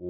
오...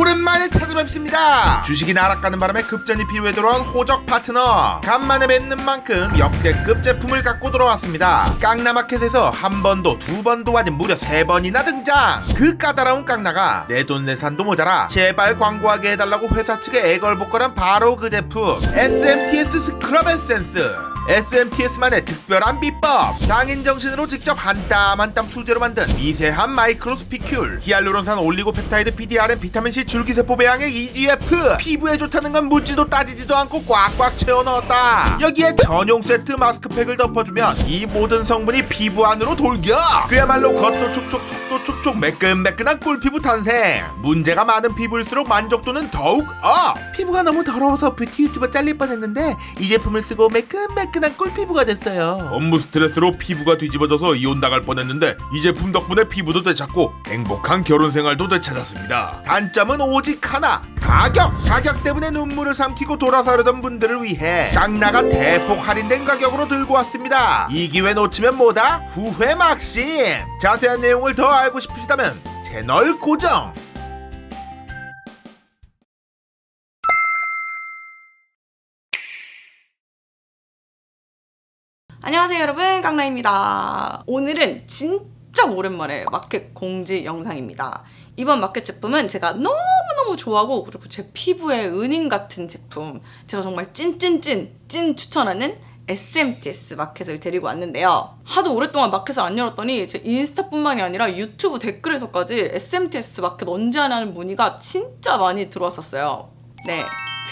오랜만에 찾아뵙습니다. 주식이 나락가는 바람에 급전이 필요해 들어온 호적 파트너. 간만에 뵙는 만큼 역대급 제품을 갖고 돌아왔습니다. 깡나마켓에서 한 번도 두 번도 아닌 무려 세 번이나 등장. 그 까다로운 깡나가 내 돈 내산도 모자라 제발 광고하게 해달라고 회사 측에 애걸복걸한 바로 그 제품 SMTS 스크럽 에센스. SMTS만의 특별한 비법. 장인 정신으로 직접 한 땀 한 땀 수제로 만든 미세한 마이크로스피큘. 히알루론산 올리고펩타이드 PDRN 비타민C 줄기세포 배양액 EGF 피부에 좋다는 건 묻지도 따지지도 않고 꽉꽉 채워 넣었다. 여기에 전용 세트 마스크팩을 덮어주면 이 모든 성분이 피부 안으로 돌겨. 그야말로 겉도 촉촉 촉촉 매끈매끈한 꿀피부 탄생. 문제가 많은 피부일수록 만족도는 더욱 업. 피부가 너무 더러워서 뷰티 유튜버 잘릴 뻔했는데 이 제품을 쓰고 매끈매끈한 꿀피부가 됐어요. 업무 스트레스로 피부가 뒤집어져서 이혼 나갈 뻔했는데 이 제품 덕분에 피부도 되찾고 행복한 결혼 생활도 되찾았습니다. 단점은 오직 하나. 가격. 가격 때문에 눈물을 삼키고 돌아서려던 분들을 위해 짱나가 대폭 할인된 가격으로 들고 왔습니다. 이 기회 놓치면 뭐다? 후회 막심. 자세한 내용을 더 알고 싶으시다면 채널 고정! 안녕하세요 여러분. 깡라입니다. 오늘은 진짜 오랜만에 마켓 공지 영상입니다. 이번 마켓 제품은 제가 너무너무 좋아하고 그리고 제 피부에 은인 같은 제품 제가 정말 찐찐찐 찐 추천하는 SMTS 마켓을 데리고 왔는데요. 하도 오랫동안 마켓을 안 열었더니 제 인스타뿐만이 아니라 유튜브 댓글에서까지 SMTS 마켓 언제 하냐는 문의가 진짜 많이 들어왔었어요. 네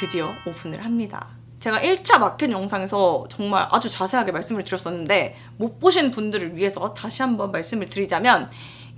드디어 오픈을 합니다. 제가 1차 마켓 영상에서 정말 아주 자세하게 말씀을 드렸었는데 못 보신 분들을 위해서 다시 한번 말씀을 드리자면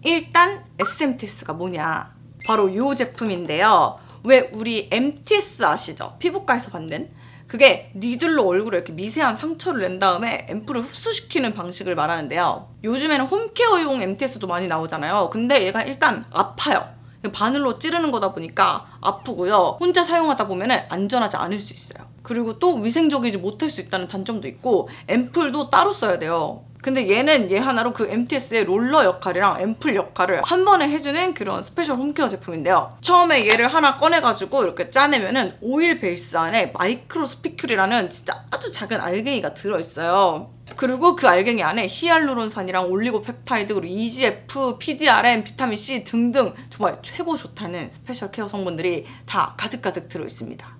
일단 SMTS가 뭐냐? 바로 이 제품인데요. 왜 우리 MTS 아시죠? 피부과에서 받는 그게 니들로 얼굴에 이렇게 미세한 상처를 낸 다음에 앰플을 흡수시키는 방식을 말하는데요 요즘에는 홈케어용 MTS도 많이 나오잖아요 근데 얘가 일단 아파요 바늘로 찌르는 거다 보니까 아프고요. 혼자 사용하다 보면 안전하지 않을 수 있어요. 그리고 또 위생적이지 못할 수 있다는 단점도 있고 앰플도 따로 써야 돼요. 근데 얘는 얘 하나로 그 MTS의 롤러 역할이랑 앰플 역할을 한 번에 해주는 그런 스페셜 홈케어 제품인데요. 처음에 얘를 하나 꺼내가지고 이렇게 짜내면은 오일 베이스 안에 마이크로 스피큘이라는 진짜 아주 작은 알갱이가 들어있어요. 그리고 그 알갱이 안에 히알루론산이랑 올리고펩타이드 그리고 EGF, PDRN, 비타민 C 등등 정말 최고 좋다는 스페셜 케어 성분들이 다 가득가득 들어있습니다.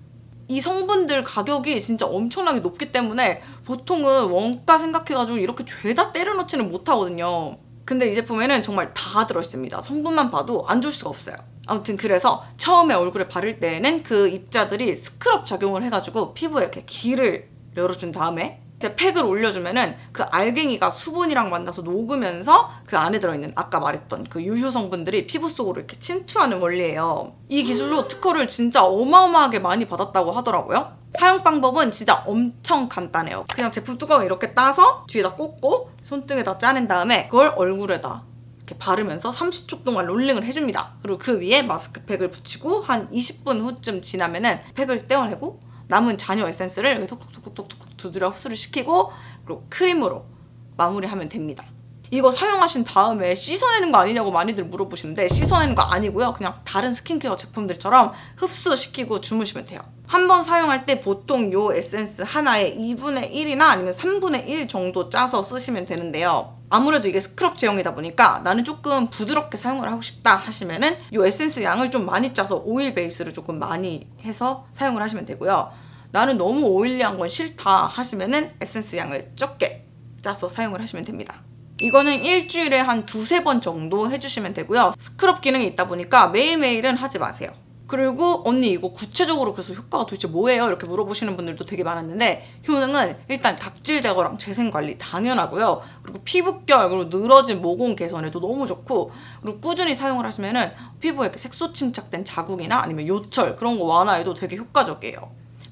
이 성분들 가격이 진짜 엄청나게 높기 때문에 보통은 원가 생각해가지고 이렇게 죄다 때려넣지는 못하거든요. 근데 이 제품에는 정말 다 들어있습니다. 성분만 봐도 안줄 수가 없어요. 아무튼 그래서 처음에 얼굴에 바를 때에는 그 입자들이 스크럽 작용을 해가지고 피부에 이렇게 길을 열어준 다음에 이제 팩을 올려주면은 그 알갱이가 수분이랑 만나서 녹으면서 그 안에 들어있는 아까 말했던 그 유효 성분들이 피부 속으로 이렇게 침투하는 원리예요. 이 기술로 특허를 진짜 어마어마하게 많이 받았다고 하더라고요. 사용 방법은 진짜 엄청 간단해요. 그냥 제품 뚜껑을 이렇게 따서 뒤에다 꽂고 손등에다 짜낸 다음에 그걸 얼굴에다 이렇게 바르면서 30초 동안 롤링을 해줍니다. 그리고 그 위에 마스크팩을 붙이고 한 20분 후쯤 지나면은 팩을 떼어내고 남은 잔여 에센스를 톡톡톡톡톡 두드려 흡수를 시키고 그리고 크림으로 마무리하면 됩니다. 이거 사용하신 다음에 씻어내는 거 아니냐고 많이들 물어보시는데 씻어내는 거 아니고요. 그냥 다른 스킨케어 제품들처럼 흡수시키고 주무시면 돼요. 한 번 사용할 때 보통 요 에센스 하나에 2분의 1이나 아니면 3분의 1 정도 짜서 쓰시면 되는데요. 아무래도 이게 스크럽 제형이다 보니까 나는 조금 부드럽게 사용을 하고 싶다 하시면은 이 에센스 양을 좀 많이 짜서 오일 베이스를 조금 많이 해서 사용을 하시면 되고요. 나는 너무 오일리한 건 싫다 하시면은 에센스 양을 적게 짜서 사용을 하시면 됩니다. 이거는 일주일에 한 두세 번 정도 해주시면 되고요. 스크럽 기능이 있다 보니까 매일매일은 하지 마세요. 그리고 언니 이거 구체적으로 그래서 효과가 도대체 뭐예요? 이렇게 물어보시는 분들도 되게 많았는데 효능은 일단 각질 제거랑 재생 관리 당연하고요. 그리고 피부결 그리고 늘어진 모공 개선에도 너무 좋고 그리고 꾸준히 사용을 하시면은 피부에 색소 침착된 자국이나 아니면 요철 그런 거 완화에도 되게 효과적이에요.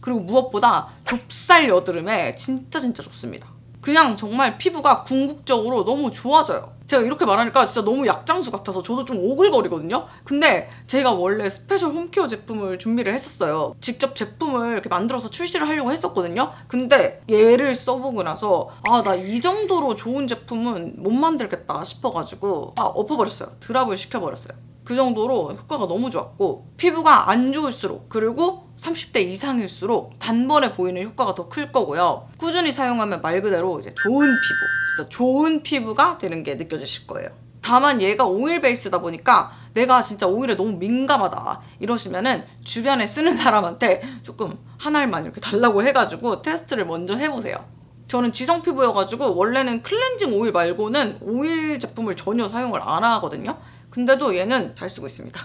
그리고 무엇보다 좁쌀 여드름에 진짜 진짜 좋습니다. 그냥 정말 피부가 궁극적으로 너무 좋아져요. 제가 이렇게 말하니까 진짜 너무 약장수 같아서 저도 좀 오글거리거든요. 근데 제가 원래 스페셜 홈케어 제품을 준비를 했었어요. 직접 제품을 이렇게 만들어서 출시를 하려고 했었거든요. 근데 얘를 써보고 나서 아 나 이 정도로 좋은 제품은 못 만들겠다 싶어가지고 아 엎어버렸어요. 드랍을 시켜버렸어요. 그 정도로 효과가 너무 좋았고 피부가 안 좋을수록 그리고 30대 이상일수록 단번에 보이는 효과가 더 클 거고요. 꾸준히 사용하면 말 그대로 이제 좋은 피부, 진짜 좋은 피부가 되는 게 느껴지실 거예요. 다만 얘가 오일 베이스다 보니까 내가 진짜 오일에 너무 민감하다 이러시면은 주변에 쓰는 사람한테 조금 한 알만 이렇게 달라고 해가지고 테스트를 먼저 해보세요. 저는 지성 피부여가지고 원래는 클렌징 오일 말고는 오일 제품을 전혀 사용을 안 하거든요. 근데도 얘는 잘 쓰고 있습니다.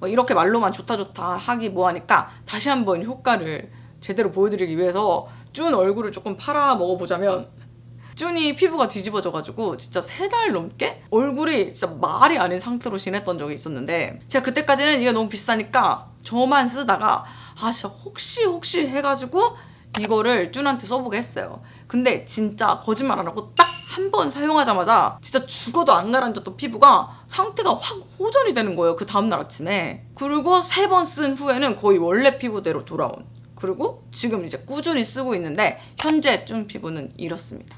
뭐 이렇게 말로만 좋다 좋다 하기 뭐하니까 다시 한번 효과를 제대로 보여드리기 위해서 준 얼굴을 조금 팔아 먹어보자면 쭈니 피부가 뒤집어져가지고 진짜 세 달 넘게 얼굴이 진짜 말이 아닌 상태로 지냈던 적이 있었는데 제가 그때까지는 이게 너무 비싸니까 저만 쓰다가 아 진짜 혹시 혹시 해가지고 이거를 쭈한테 써보게 했어요. 근데 진짜 거짓말 안 하고 딱 한 번 사용하자마자 진짜 죽어도 안 가라앉았던 피부가 상태가 확 호전이 되는 거예요. 그 다음날 아침에. 그리고 세 번 쓴 후에는 거의 원래 피부대로 돌아온. 그리고 지금 이제 꾸준히 쓰고 있는데 현재 쭈 피부는 이렇습니다.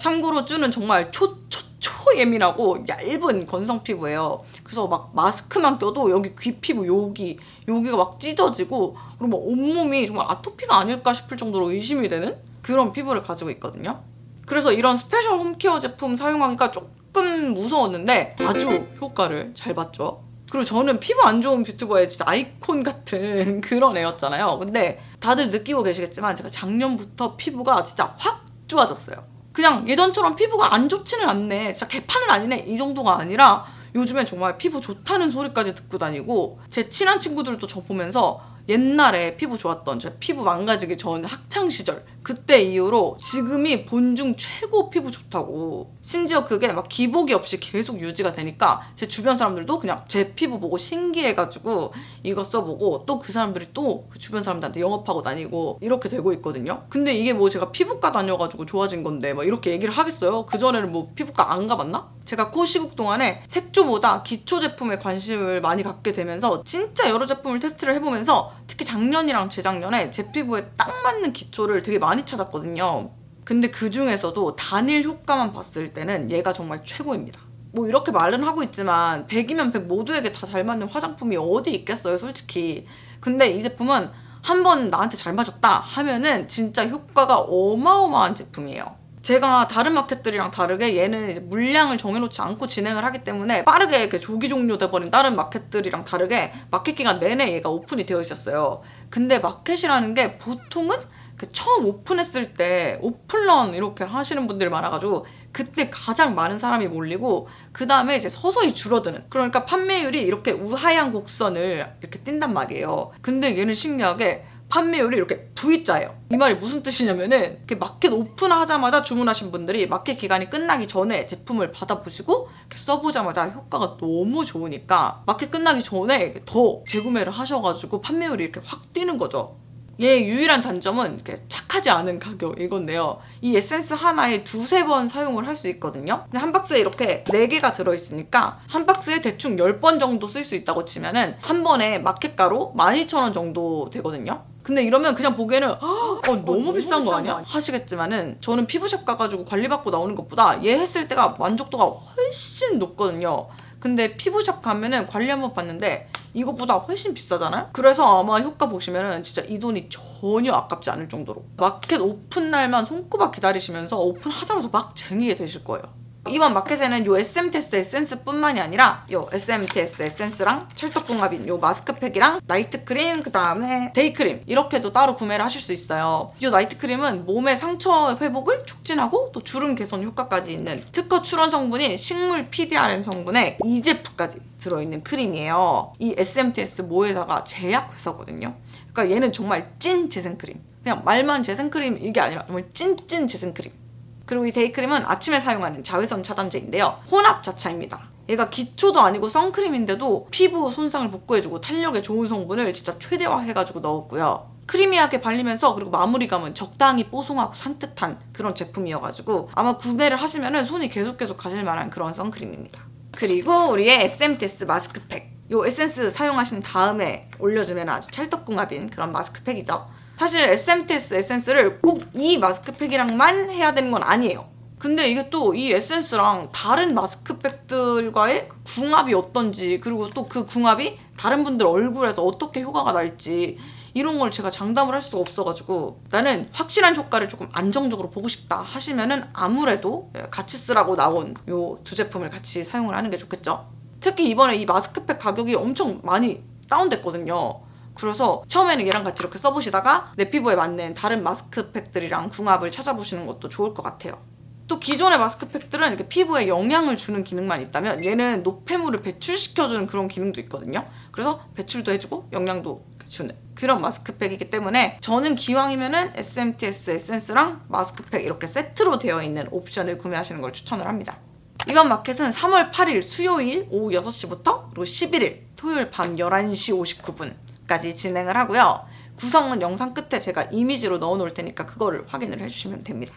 참고로 쭈는 정말 초, 초, 초 예민하고 얇은 건성 피부예요. 그래서 막 마스크만 껴도 여기 귀 피부 여기 여기가 막 찢어지고 그리고 막 온몸이 정말 아토피가 아닐까 싶을 정도로 의심이 되는 그런 피부를 가지고 있거든요. 그래서 이런 스페셜 홈케어 제품 사용하기가 조금 무서웠는데 아주 효과를 잘 봤죠. 그리고 저는 피부 안 좋은 뷰튜버의 진짜 아이콘 같은 그런 애였잖아요. 근데 다들 느끼고 계시겠지만 제가 작년부터 피부가 진짜 확 좋아졌어요. 그냥 예전처럼 피부가 안 좋지는 않네. 진짜 개판은 아니네. 이 정도가 아니라 요즘엔 정말 피부 좋다는 소리까지 듣고 다니고 제 친한 친구들도 저 보면서 옛날에 피부 좋았던 제 피부 망가지기 전 학창 시절 그때 이후로 지금이 본중 최고 피부 좋다고. 심지어 그게 막 기복이 없이 계속 유지가 되니까 제 주변 사람들도 그냥 제 피부 보고 신기해가지고 이거 써보고 또 그 사람들이 또 그 주변 사람들한테 영업하고 다니고 이렇게 되고 있거든요. 근데 이게 뭐 제가 피부과 다녀가지고 좋아진 건데 막 이렇게 얘기를 하겠어요? 그전에는 뭐 피부과 안 가봤나? 제가 코 시국 동안에 색조보다 기초 제품에 관심을 많이 갖게 되면서 진짜 여러 제품을 테스트를 해보면서 특히 작년이랑 재작년에 제 피부에 딱 맞는 기초를 되게 많이 찾았거든요. 근데 그 중에서도 단일 효과만 봤을 때는 얘가 정말 최고입니다. 뭐 이렇게 말은 하고 있지만 100이면 100 모두에게 다 잘 맞는 화장품이 어디 있겠어요, 솔직히. 근데 이 제품은 한 번 나한테 잘 맞았다 하면은 진짜 효과가 어마어마한 제품이에요. 제가 다른 마켓들이랑 다르게 얘는 물량을 정해놓지 않고 진행을 하기 때문에 빠르게 이렇게 조기 종료돼버린 다른 마켓들이랑 다르게 마켓 기간 내내 얘가 오픈이 되어 있었어요. 근데 마켓이라는 게 보통은 그 처음 오픈했을 때 오픈런 이렇게 하시는 분들이 많아가지고 그때 가장 많은 사람이 몰리고 그 다음에 이제 서서히 줄어드는 그러니까 판매율이 이렇게 우하향 곡선을 이렇게 띈단 말이에요. 근데 얘는 신기하게 판매율이 이렇게 V자예요. 이 말이 무슨 뜻이냐면은 마켓 오픈하자마자 주문하신 분들이 마켓 기간이 끝나기 전에 제품을 받아보시고 써보자마자 효과가 너무 좋으니까 마켓 끝나기 전에 더 재구매를 하셔가지고 판매율이 이렇게 확 뛰는 거죠. 얘의 유일한 단점은 이렇게 착하지 않은 가격 이건데요. 이 에센스 하나에 두세 번 사용을 할 수 있거든요. 근데 한 박스에 이렇게 네 개가 들어있으니까 한 박스에 대충 10번 정도 쓸 수 있다고 치면은 한 번에 마켓가로 12,000원 정도 되거든요. 근데 이러면 그냥 보기에는 어, 너무 비싼 거 아니야? 하시겠지만은 저는 피부샵 가가지고 관리받고 나오는 것보다 얘 했을 때가 만족도가 훨씬 높거든요. 근데 피부샵 가면은 관리 한번 받는데 이것보다 훨씬 비싸잖아요? 그래서 아마 효과 보시면은 진짜 이 돈이 전혀 아깝지 않을 정도로 마켓 오픈 날만 손꼽아 기다리시면서 오픈하자마자 막 쟁이게 되실 거예요. 이번 마켓에는 요 SMTS 에센스뿐만이 아니라 요 SMTS 에센스랑 찰떡궁합인 요 마스크팩이랑 나이트 크림 그다음에 데이 크림 이렇게도 따로 구매를 하실 수 있어요. 요 나이트 크림은 몸의 상처 회복을 촉진하고 또 주름 개선 효과까지 있는 특허 출원 성분인 식물 PDRN 성분의 EGF까지 들어있는 크림이에요. 이 SMTS 모회사가 제약회사거든요. 그러니까 얘는 정말 찐 재생크림. 그냥 말만 재생크림 이게 아니라 정말 찐찐 재생크림. 그리고 이 데이크림은 아침에 사용하는 자외선 차단제인데요. 혼합 자차입니다. 얘가 기초도 아니고 선크림인데도 피부 손상을 복구해주고 탄력에 좋은 성분을 진짜 최대화해가지고 넣었고요. 크리미하게 발리면서 그리고 마무리감은 적당히 뽀송하고 산뜻한 그런 제품이어가지고 아마 구매를 하시면은 손이 계속 계속 가실 만한 그런 선크림입니다. 그리고 우리의 SMTS 마스크팩. 요 에센스 사용하신 다음에 올려주면 아주 찰떡궁합인 그런 마스크팩이죠. 사실 SMTS 에센스를 꼭 이 마스크팩이랑만 해야 되는 건 아니에요. 근데 이게 또 이 에센스랑 다른 마스크팩들과의 그 궁합이 어떤지 그리고 또 그 궁합이 다른 분들 얼굴에서 어떻게 효과가 날지 이런 걸 제가 장담을 할 수가 없어가지고 나는 확실한 효과를 조금 안정적으로 보고 싶다 하시면은 아무래도 같이 쓰라고 나온 요 두 제품을 같이 사용을 하는 게 좋겠죠. 특히 이번에 이 마스크팩 가격이 엄청 많이 다운됐거든요. 그래서 처음에는 얘랑 같이 이렇게 써보시다가 내 피부에 맞는 다른 마스크팩들이랑 궁합을 찾아보시는 것도 좋을 것 같아요. 또 기존의 마스크팩들은 이렇게 피부에 영향을 주는 기능만 있다면 얘는 노폐물을 배출시켜주는 그런 기능도 있거든요. 그래서 배출도 해주고 영양도 주는 그런 마스크팩이기 때문에 저는 기왕이면은 SMTS 에센스랑 마스크팩 이렇게 세트로 되어 있는 옵션을 구매하시는 걸 추천을 합니다. 이번 마켓은 3월 8일 수요일 오후 6시부터 그리고 11일 토요일 밤 11시 59분까지 진행을 하고요. 구성은 영상 끝에 제가 이미지로 넣어 놓을 테니까 그거를 확인을 해주시면 됩니다.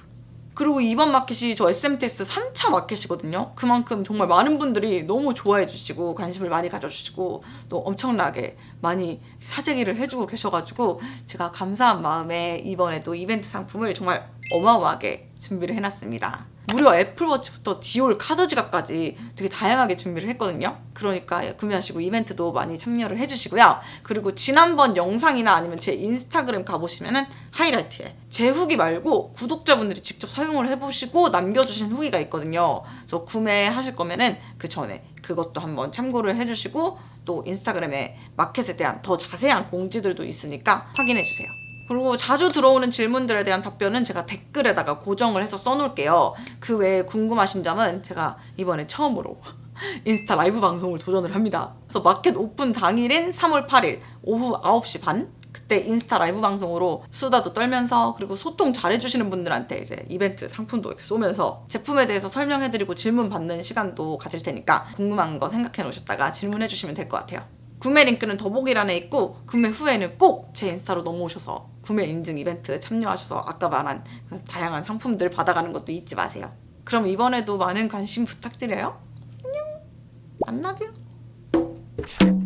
그리고 이번 마켓이 저 SMTS 3차 마켓이거든요. 그만큼 정말 많은 분들이 너무 좋아해 주시고 관심을 많이 가져 주시고 또 엄청나게 많이 사재기를 해 주고 계셔 가지고 제가 감사한 마음에 이번에도 이벤트 상품을 정말 어마어마하게 준비를 해 놨습니다. 무려 애플워치부터 디올 카드 지갑까지 되게 다양하게 준비를 했거든요. 그러니까 구매하시고 이벤트도 많이 참여를 해주시고요. 그리고 지난번 영상이나 아니면 제 인스타그램 가보시면은 하이라이트에 제 후기 말고 구독자분들이 직접 사용을 해보시고 남겨주신 후기가 있거든요. 그래서 구매하실 거면은 그 전에 그것도 한번 참고를 해주시고 또 인스타그램에 마켓에 대한 더 자세한 공지들도 있으니까 확인해주세요. 그리고 자주 들어오는 질문들에 대한 답변은 제가 댓글에다가 고정을 해서 써놓을게요. 그 외에 궁금하신 점은 제가 이번에 처음으로 인스타 라이브 방송을 도전을 합니다. 그래서 마켓 오픈 당일인 3월 8일 오후 9시 반 그때 인스타 라이브 방송으로 수다도 떨면서 그리고 소통 잘해주시는 분들한테 이제 이벤트 상품도 이렇게 쏘면서 제품에 대해서 설명해드리고 질문 받는 시간도 가질 테니까 궁금한 거 생각해 놓으셨다가 질문해주시면 될 것 같아요. 구매 링크는 더보기란에 있고 구매 후에는 꼭 제 인스타로 넘어오셔서 구매 인증 이벤트 참여하셔서 아까 말한 그 다양한 상품들 받아가는 것도 잊지 마세요. 그럼 이번에도 많은 관심 부탁드려요. 안녕. 만나뷰.